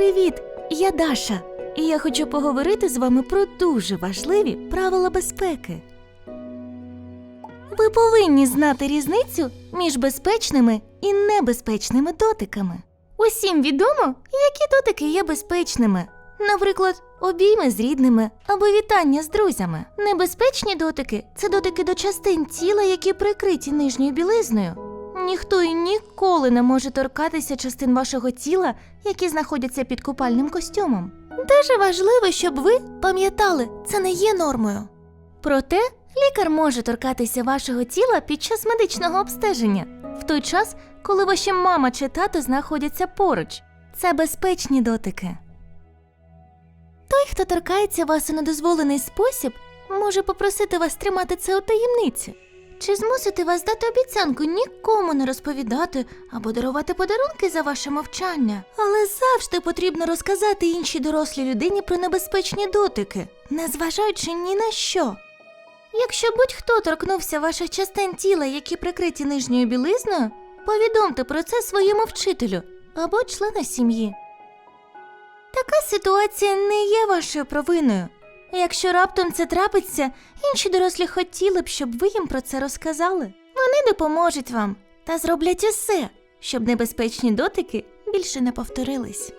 Привіт! Я Даша, і я хочу поговорити з вами про дуже важливі правила безпеки. Ви повинні знати різницю між безпечними і небезпечними дотиками. Усім відомо, які дотики є безпечними. Наприклад, обійми з рідними або вітання з друзями. Небезпечні дотики це дотики до частин тіла, які прикриті нижньою білизною. Ніхто і ніколи не може торкатися частин вашого тіла, які знаходяться під купальним костюмом. Дуже важливо, щоб ви пам'ятали, це не є нормою. Проте лікар може торкатися вашого тіла під час медичного обстеження, в той час, коли ваші мама чи тато знаходяться поруч. Це безпечні дотики. Той, хто торкається вас у недозволений спосіб, може попросити вас тримати це у таємниці. Чи змусити вас дати обіцянку нікому не розповідати або дарувати подарунки за ваше мовчання? Але завжди потрібно розказати іншій дорослій людині про небезпечні дотики, незважаючи ні на що. Якщо будь-хто торкнувся ваших частин тіла, які прикриті нижньою білизною, повідомте про це своєму вчителю або члену сім'ї. Така ситуація не є вашою провиною. Якщо раптом це трапиться, інші дорослі хотіли б, щоб ви їм про це розказали. Вони допоможуть вам та зроблять усе, щоб небезпечні дотики більше не повторились.